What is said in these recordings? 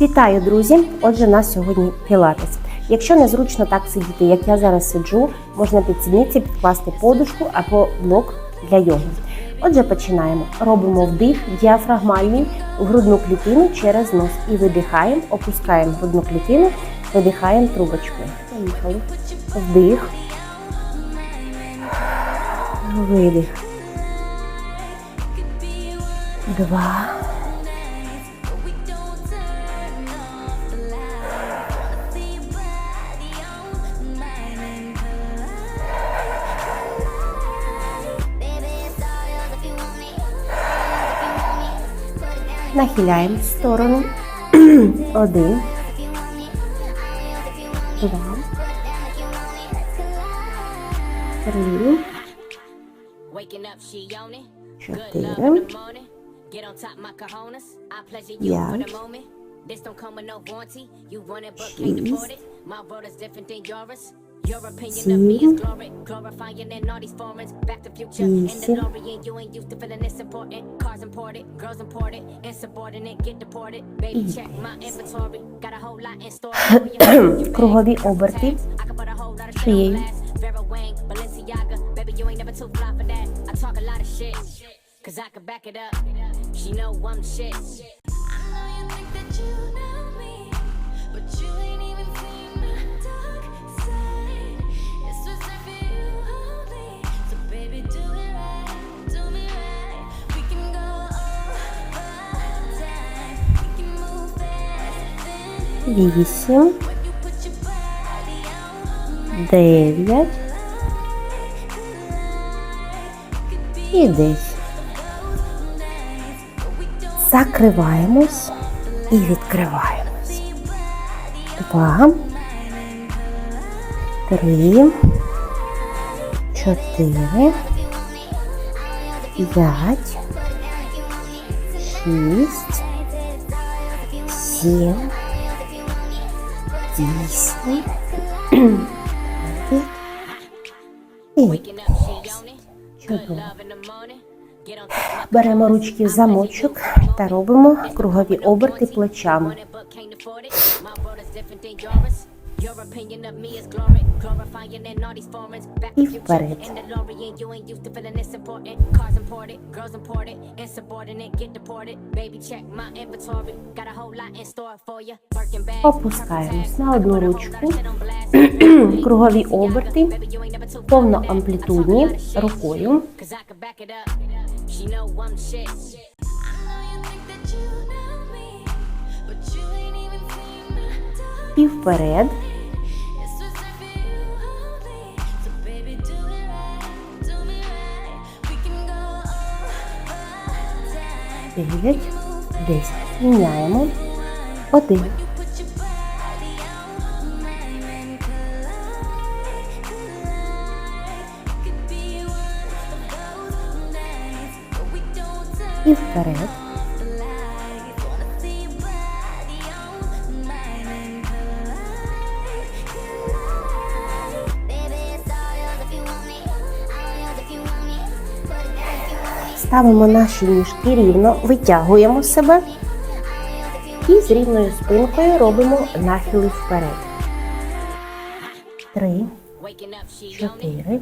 Вітаю, друзі! Отже, у нас сьогодні пілатес. Якщо незручно так сидіти, як я зараз сиджу, можна під сідниці підкласти подушку або блок для йоги. Отже, починаємо. Робимо вдих діафрагмальний в грудну клітину через нос і видихаємо, опускаємо грудну клітину, видихаємо трубочкою. Поїхали. Вдих. Видих. Два. Нахиляємо в сторону. Один. Два. Три. Чотири. П'ять. moment. This don't come with no warranty. You want it but can't Шість. afford it. My world is different than yours. Your opinion of me is glory, glorifying in all these foreigns. Back to future in the Вісім. DeLorean. You ain't used to feeling this important. Cars imported, girls imported, insubordinate, get deported. Baby, check my inventory. Got a whole lot in store for you. You Кругові bang, оберти. tags. I can put a whole lot of shit on Шиєю. blast. Vera Wang, Balenciaga. Baby, you ain't never too fly for that. I talk a lot of shit. Cause I can back it up. She know I'm shit. I know you think that you know me, but you ain't Вісім. Дев'ять. І десять. Закриваємось і відкриваємось. Два. Три. Чотири. П'ять. Шість. Сім. Вісім. Ой, чудово. Беремо ручки в замочок та робимо кругові оберти плечами. І future вперед. in the DeLorean. You ain't used to feeling this important. Cars imported, girls imported, insubordinate, get deported. Baby, check my inventory. Got a whole lot in store for you. Birkin bags, Опускаємось на одну ручку. Кругові оберти, повно амплітудні рукою. Cause I 9, 10. Міняємо. 1. 一个人。Ставимо наші ніжки рівно, витягуємо себе і з рівною спинкою робимо нахили вперед. Три, чотири,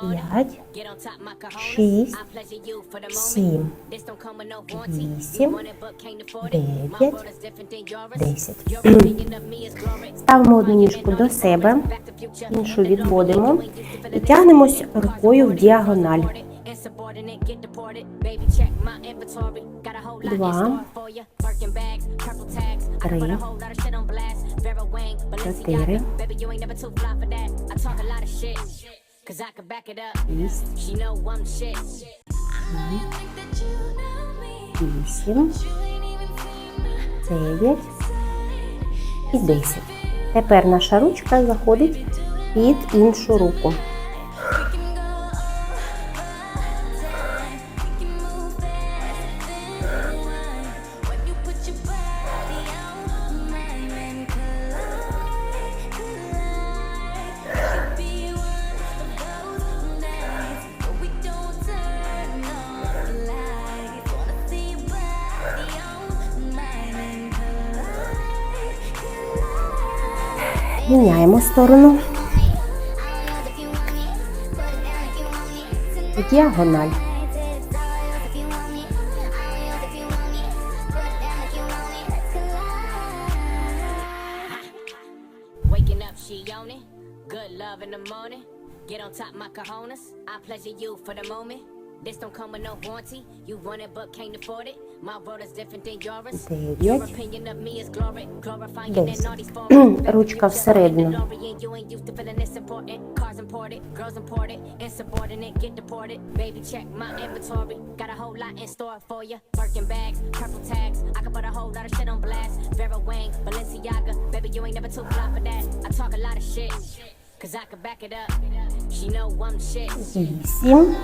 п'ять, шість, сім, вісім, дев'ять, десять. Ставимо одну ніжку до себе, іншу відводимо і тягнемось рукою в діагональ. Insubordinate, get deported. Baby, check my inventory. Got a whole lot in store for you. Birkin bags, purple tags. I put a whole lot of shit on blast. Vera Wang. Balenciaga. Baby, you ain't never too fly for that. I talk a lot of shit. Cause I can back it up. She know I'm shit. Вісім, дев'ять і десять. Тепер наша ручка заходить під іншу руку. Міняємо сторону. Діагональ. Waking up, she on it. Good love in the morning. Get on top, my cojones. I pleasure you for the moment. This don't come with no warranty. You want it but can't afford it. My world is different than yours. Your Дев'ять. opinion of me is glory, glorifying Десять. in all these forms. Ручка всередину. You ain't used to feeling this important. Cars imported, girls imported, insubordinate, get deported. Baby, check my inventory. Got a whole lot in store for you. Birkin bags, purple tags. I can put a whole lot of shit on blast. Vera Wang, Balenciaga. Baby, you ain't never too fly for that. I talk a lot of shit. Cause I can back it up. She know I'm shit. Вісім.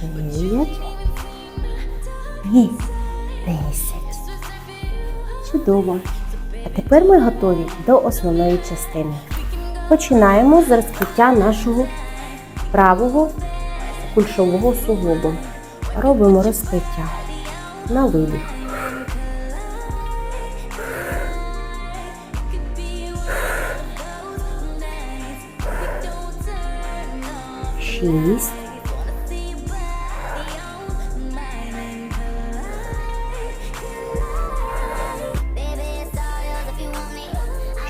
Дев'ять. Ні. Десять. Чудово. А тепер ми готові до основної частини. Починаємо з розкриття нашого правого кульшового суглобу. Робимо розкриття на видих. Шість.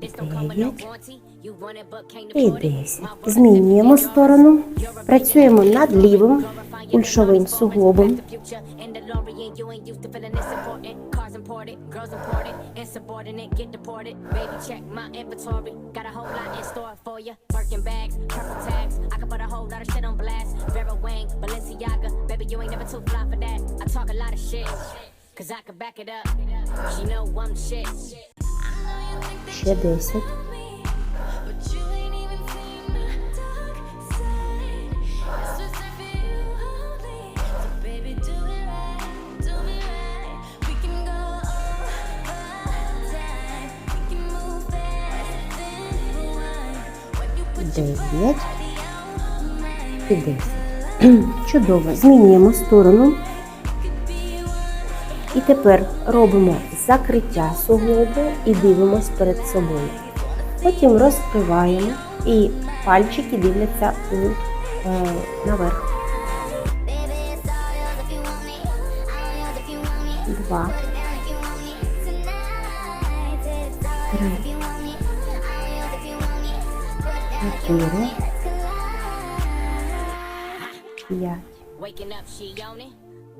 This don't come with no Дев'ять. You want but can't І it. 10. My world Змінюємо сторону. Працюємо над лівим кульшовим суглобом. Cause I can back it up. She know I'm shit. Ще 10. But you ain't even seen my dark side. It's reserved for you only. So baby, do it right, do me right. We can go all time. We can move fast, then rewind. When you put your 9 body on mine, і 10. Чудово. Змінюємо сторону. І тепер робимо закриття суглобу і дивимось перед собою. Потім розкриваємо і пальчики дивляться у, е, наверх. Два, me. чотири, п'ять,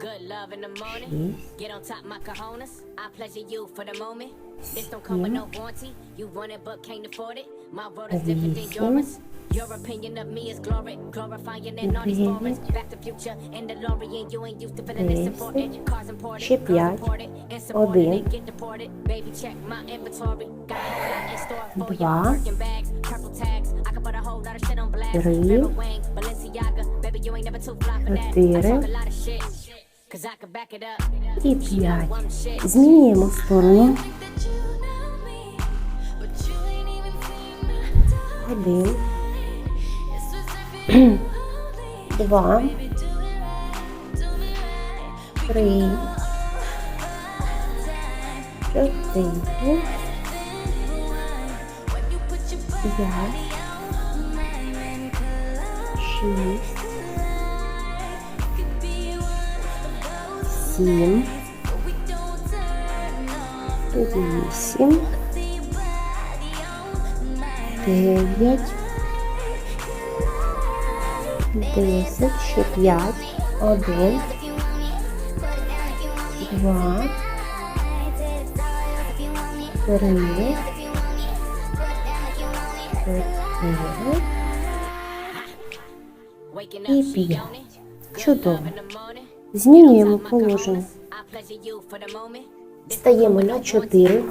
Good love in the morning. Get on top, my cojones. I pleasure you for the moment. This don't come with no warranty. You want it but can't afford it. My world is different than yours. Your opinion of me is glory, glorifying in all these Дев'ять. Back to future in the DeLorean. You ain't used to feeling this important. Cars imported, Ще п'ять. Один. get deported. Baby, check my inventory. Got a in store for you. Два. Of shit. Три. Чотири. І п'ять. Змінюємо сторону. Один, два, три, чотири, п'ять, шість, сім, вісім, дев'ять, десять, ще п'ять, один, два, три, чотири і п'ять. Чудово. Змінюємо положення. Стаємо на 4.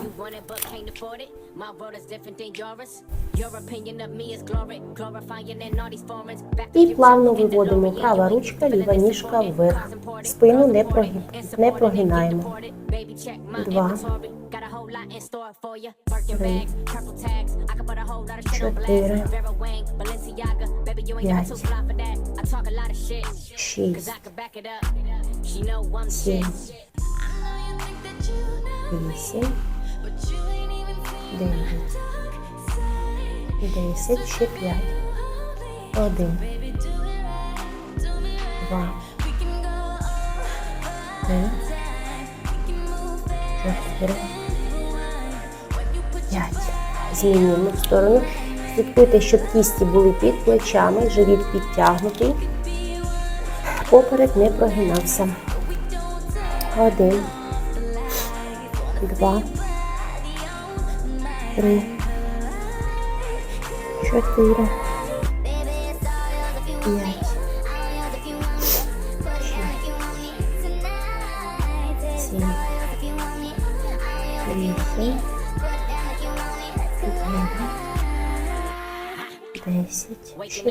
І плавно виводимо права ручка, ліва ніжка вверх. Спину не прогинаємо. Два. Чотири. П'ять. Шість. Сім. Вісім. Дев'ять. Десять. Ще п'ять. Один. Два. Три. Чотири. П'ять. Змінюємо в сторону. Слідкуйте, щоб кісті були під плечами, живіт підтягнутий. Поперед не прогинався. Один. Два. Три. Чотири. П'ять. Сім. Вісім. ще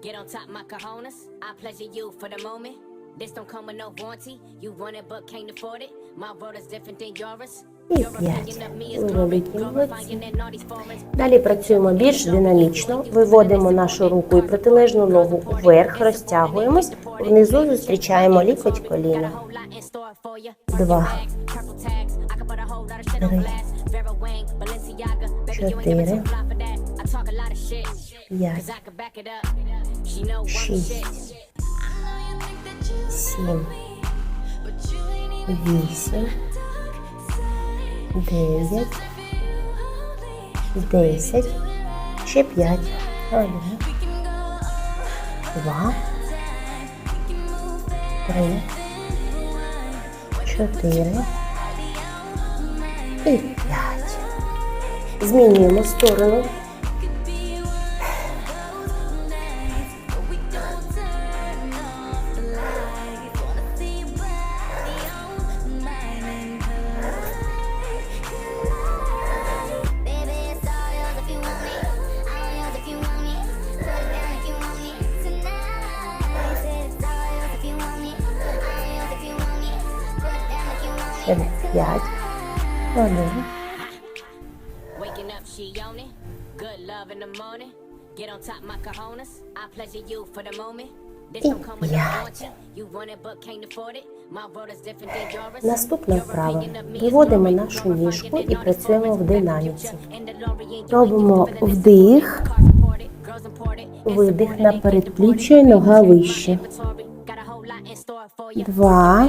Get on top. I pleasure you for the moment. This don't come with no. You want it but can't afford it. My is different than yours. і 5. Виводить. Далі працюємо більш динамічно. Виводимо нашу руку і протилежну ногу вверх, розтягуємось, внизу зустрічаємо лікоть коліна. Два. Три. Чотири. П'ять. Шість. Сім. Вісім дев'ять, десять, ще п'ять, один, два, три, чотири і п'ять. Змінюємо сторону. 5 хвилин. І 5. Наступна вправа. Виводимо нашу ніжку і працюємо в динаміці. Робимо вдих, видих на передпліччя і нога вище. Два.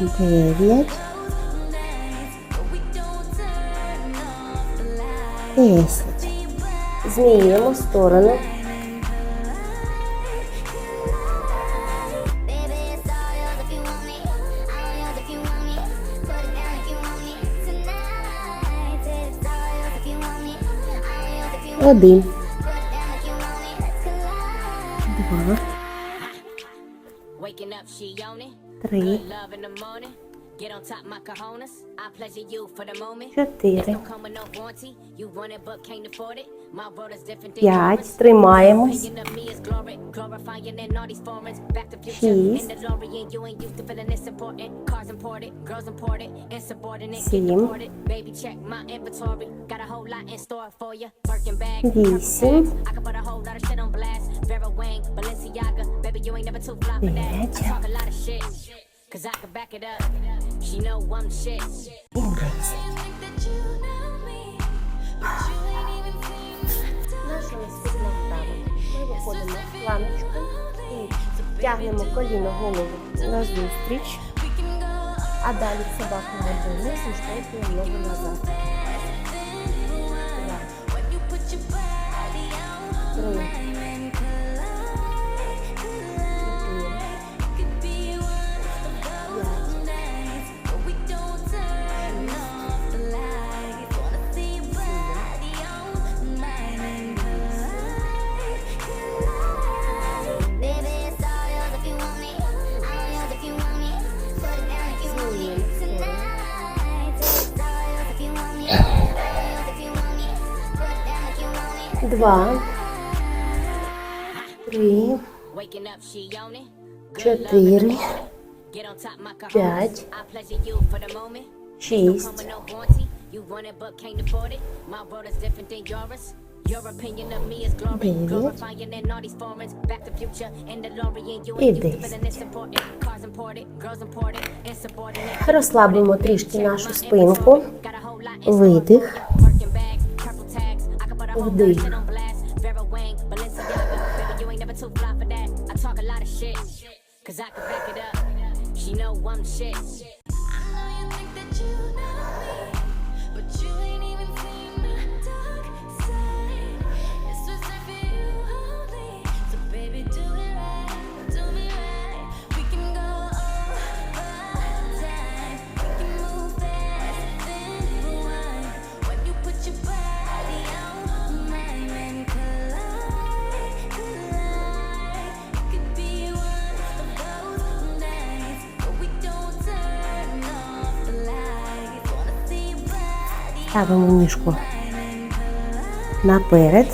9, 10. Змінюємо сторони. Один. Два. Waking up, she on. Get on top my cojones. I pleasure you for the moment. Don't Five. Тримаємось. Шість. Сім. Вісім. П'ять. i'm. Boom, guys. Виходимо в планочку і тягнемо коліно голову на назустріч, а далі собаку можна вниз і штейку ногу назад. Три. Cars imported, girls imported, insubordinate. Розслабимо трішки нашу спинку. Видих. all day. Cause I can back it up. She know I'm shit. Ставимо ніжку наперед,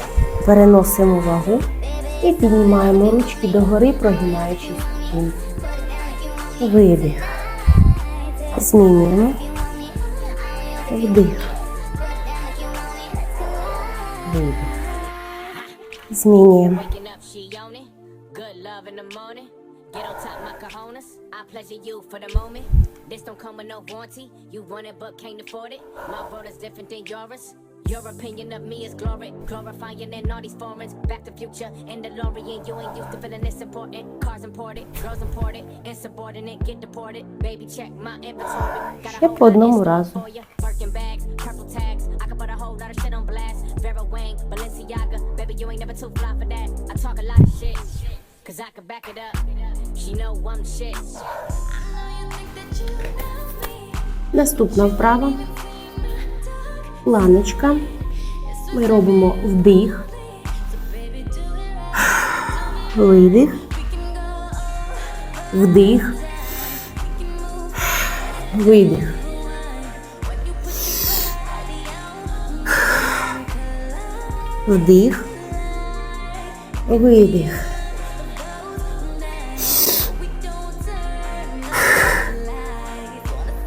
переносимо вагу і піднімаємо ручки догори, прогинаючи спинку. Видих. Змінюємо. Вдих. Видих. Змінюємо. Waking up, she on it. Good love in the morning. Get on top, my cojones. I pleasure you for the moment. This don't come with no warranty. You want it but can't afford it. My world is different than yours. Your opinion of me is glory. Glorifying in all these foreigns. Back to future in the DeLorean. You ain't used to feeling this important. Cars imported, girls imported, insubordinate, get deported. Baby, check my inventory. Got a Ще whole по lot in одному store разу. for ya. Birkin bags, purple tags. I could put a whole lot of shit on blast. Vera Wang, Balenciaga. Baby, you ain't never too fly for that. I talk a lot of shit. Cause I can back it up. She know I'm shit. Наступна вправа. Планочка. Ми робимо вдих, видих, вдих, видих. Вдих, видих.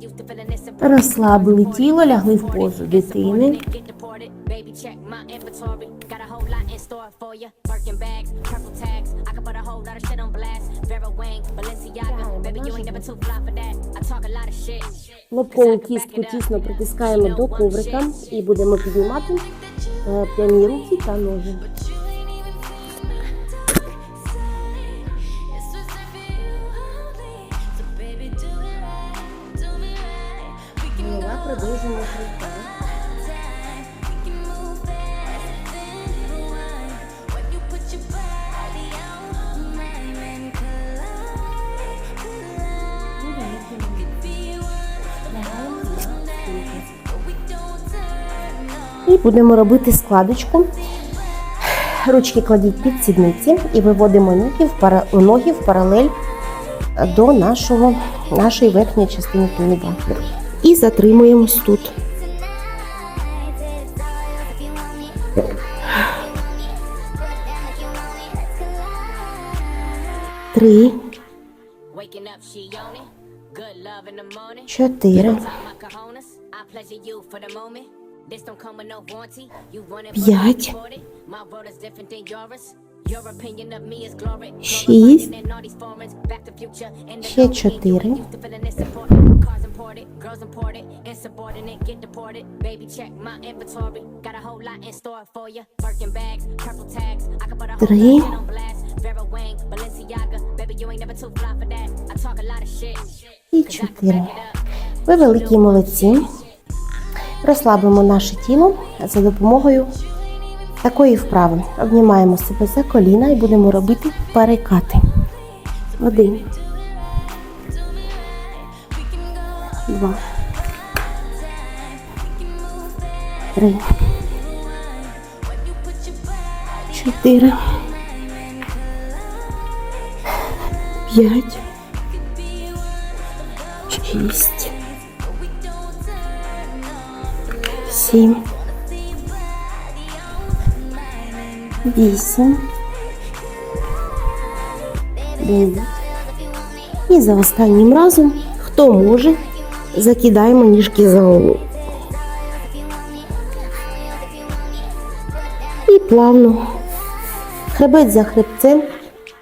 Used to feeling this important. Розслабили тіло, лягли в позу дитини. Лобкову кістку тісно притискаємо до коврика і будемо піднімати е, прямі руки та ноги. Don't turn off. І будемо робити складочку. Ручки кладіть під сідниці і виводимо ноги в, ноги в паралель до нашого, нашої верхньої частини тулуба і затримуємось тут. Три. Чотири. П'ять. Шість. Ще чотири. Три. і чотири. Ви великі молодці. Розслабимо наше тіло за допомогою такої вправи. Обнімаємо себе за коліна і будемо робити перекати. Один. Два. Три. Чотири. П'ять. Шість. Сім. Вісім. Дев'ять. І за останнім разом, хто може, закидаємо ніжки за голову. І плавно, хребет за хребцем,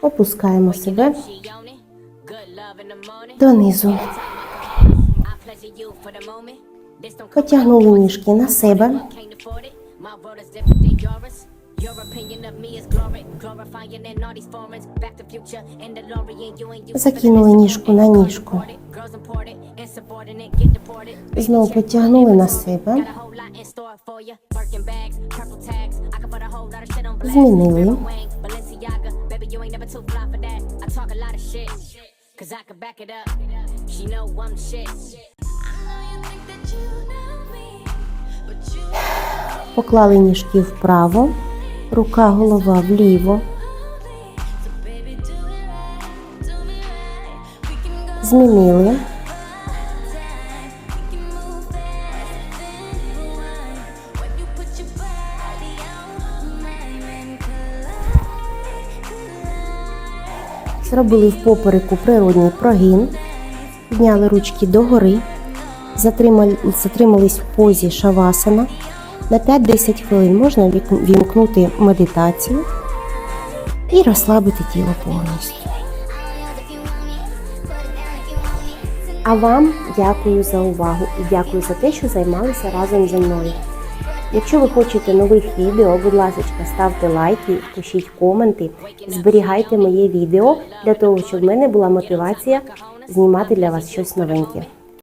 опускаємо себе донизу. Потягнули ніжки на себе. Your opinion of me is glory. Glorifying in all these foreigns. Back to future. In the DeLorean, you ain't you. Закинули ніжку на ніжку. Знову потягнули на себе. Змінили. Cause I can back it up. She know I'm shit. Поклали ніжки вправо, рука, голова вліво. Змінили. Зробили в попереку природній прогін. Підняли ручки догори. Затримались в позі шавасана. На 5-10 хвилин можна вімкнути медитацію і розслабити тіло повністю. А вам дякую за увагу і дякую за те, що займалися разом зі мною. Якщо ви хочете нових відео, будь ласка, ставте лайки, пишіть коменти, зберігайте моє відео для того, щоб в мене була мотивація знімати для вас щось новеньке.